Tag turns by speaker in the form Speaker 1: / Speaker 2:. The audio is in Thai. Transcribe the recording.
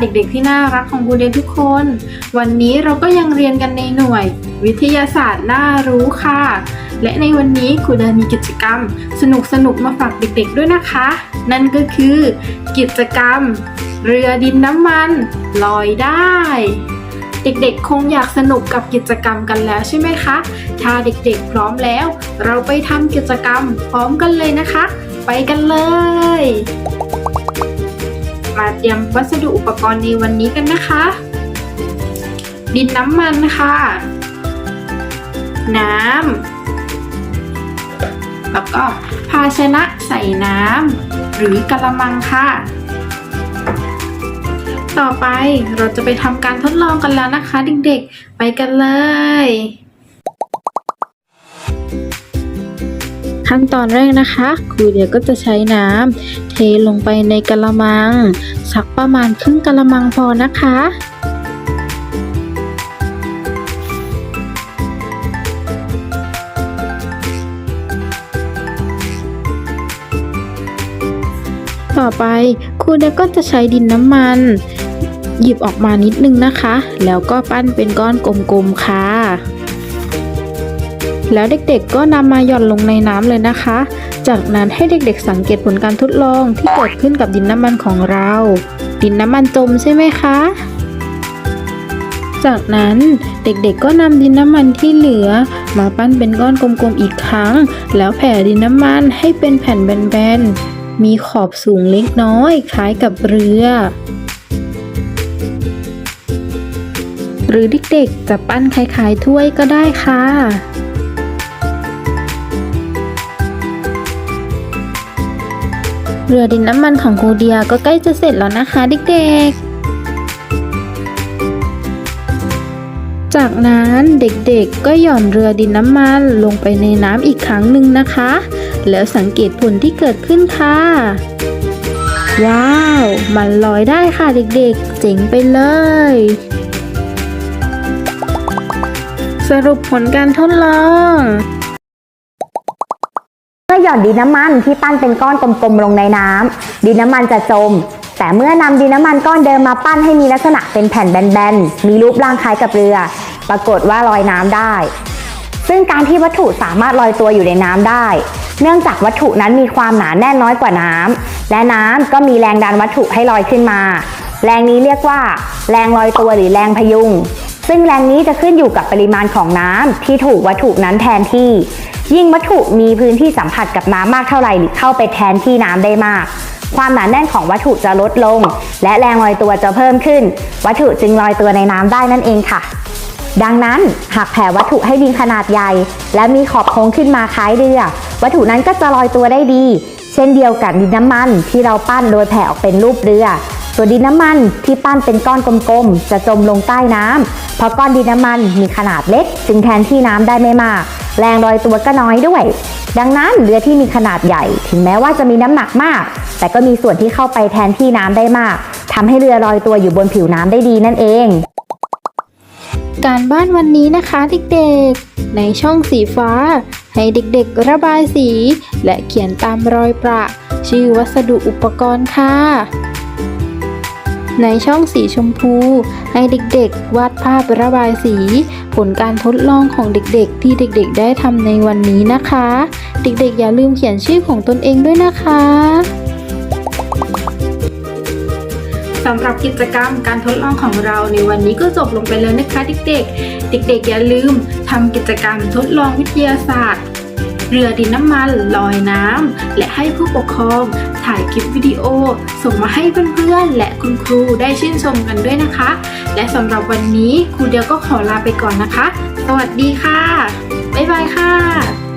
Speaker 1: เด็กๆที่น่ารักของครูเดียทุกคน วันนี้เราก็ยังเรียนกันในหน่วย วิทยาศาสตร์น่ารู้ค่ะ และในวันนี้ครูเดียมีกิจกรรม สนุกๆมาฝากเด็กๆด้วยนะคะ นั่นก็คือกิจกรรม เรือดินน้ำมันลอยได้เด็กๆ คงอยากสนุกกับกิจกรรมกันแล้วใช่ไหมคะ ถ้าเด็กๆ พร้อมแล้ว เราไปทำกิจกรรมพร้อมกันเลยนะคะ ไปกันเลย เตรียมวัสดุอุปกรณ์ในวันนี้กันนะคะ ดินน้ำมันค่ะ น้ำแล้วก็ภาชนะใส่น้ำหรือกระมังค่ะ ต่อไปเราจะไปทำการทดลองกันแล้วนะคะ เด็กๆ ไปกันเลย ขั้นตอนแรกนะคะครูเดียก็จะใช้น้ำเทลงไปในกระมัง สักประมาณครึ่งกระมังพอนะคะต่อไปครูเดียก็จะใช้ดินน้ำมัน หยิบออกมานิดนึงนะคะ แล้วก็ปั้นเป็นก้อนกลมๆค่ะ แล้วเด็กๆก็นำมาหย่อนลงในน้ำเลยนะคะ จากนั้นให้เด็กๆสังเกตผลการทดลองที่เกิดขึ้นกับดินน้ำมันของเรา ดินน้ำมันจมใช่ไหมคะ จากนั้นเด็กๆก็นำดินน้ำมันที่เหลือ มาปั้นเป็นก้อนกลมๆอีกครั้ง แล้วแผ่ดินน้ำมันให้เป็นแผ่นแบนๆ มีขอบสูงเล็กน้อยคล้ายกับเรือหรือเด็กๆจะปั้นคล้ายๆถ้วยก็ได้ค่ะ เรือดินน้ำมันของครูเดียก็ใกล้จะเสร็จแล้วนะคะเด็กๆ จากนั้นเด็กๆก็หย่อนเรือดินน้ำมันลงไปในน้ำอีกครั้งหนึ่งนะคะ แล้วสังเกตผลที่เกิดขึ้นค่ะ ว้าว มันลอยได้ค่ะเด็กๆ เจ๋งไปเลยสรุปผลการทดลอง
Speaker 2: เมื่อหย่อนดินน้ำมันที่ปั้นเป็นก้อนกลมๆลงในน้ำดินน้ำมันจะจม แต่เมื่อนำดินน้ำมันก้อนเดิมมาปั้นให้มีลักษณะเป็นแผ่นแบนๆ มีรูปร่างคล้ายกับเรือ ปรากฏว่าลอยน้ำได้ ซึ่งการที่วัตถุสามารถลอยตัวอยู่ในน้ำได้ เนื่องจากวัตถุนั้นมีความหนาแน่นน้อยกว่าน้ำและน้ำก็มีแรงดันวัตถุให้ลอยขึ้นมา แรงนี้เรียกว่า แรงลอยตัวหรือแรงพยุงซึ่งแรงนี้จะขึ้นอยู่กับปริมาณของน้ำที่ถูกวัตถุนั้นแทนที่ ยิ่งวัตถุมีพื้นที่สัมผัสกับน้ำมากเท่าไหร่หรือเข้าไปแทนที่น้ำได้มาก ความหนาแน่นของวัตถุจะลดลง และแรงลอยตัวจะเพิ่มขึ้น วัตถุจึงลอยตัวในน้ำได้นั่นเองค่ะ ดังนั้นหากแผ่วัตถุให้มีขนาดใหญ่ และมีขอบโค้งขึ้นมาคล้ายเรือ วัตถุนั้นก็จะลอยตัวได้ดี เช่นเดียวกับดินน้ำมันที่เราปั้นโดยแผ่ออกเป็นรูปเรือส่วนดินน้ำมันที่ปั้นเป็นก้อนกลมๆ จะจมลงใต้น้ำเพราะก้อนดินน้ำมันมีขนาดเล็ก จึงแทนที่น้ำได้ไม่มาก แรงลอยตัวก็น้อยด้วย ดังนั้นเรือที่มีขนาดใหญ่ ถึงแม้ว่าจะมีน้ำหนักมาก แต่ก็มีส่วนที่เข้าไปแทนที่น้ำได้มากทำให้เรือลอยตัวอยู่บนผิวน้ำได้ดีนั่นเอง
Speaker 1: การบ้านวันนี้นะคะเด็กๆ ในช่องสีฟ้า ให้เด็กๆระบายสี และเขียนตามรอยประ ชื่อวัสดุอุปกรณ์ค่ะ ในช่องสีชมพู ให้เด็กๆ วาดภาพระบายสี ผลการทดลองของเด็กๆ ที่เด็กๆ ได้ทำในวันนี้นะคะ เด็กๆ อย่าลืมเขียนชื่อของตนเองด้วยนะคะสำหรับกิจกรรมการทดลองของเราในวันนี้ก็จบลงไปแล้วนะคะเด็กๆ เด็กๆ อย่าลืมทำกิจกรรมทดลองวิทยาศาสตร์ เรือดินน้ำมันลอยน้ำ และให้ผู้ปกครองถ่ายคลิปวิดีโอ ส่งมาให้เพื่อนๆ และคุณครูได้ชื่นชมกันด้วยนะคะ และสำหรับวันนี้ครูเดียวก็ขอลาไปก่อนนะคะ สวัสดีค่ะ บ๊ายบายค่ะ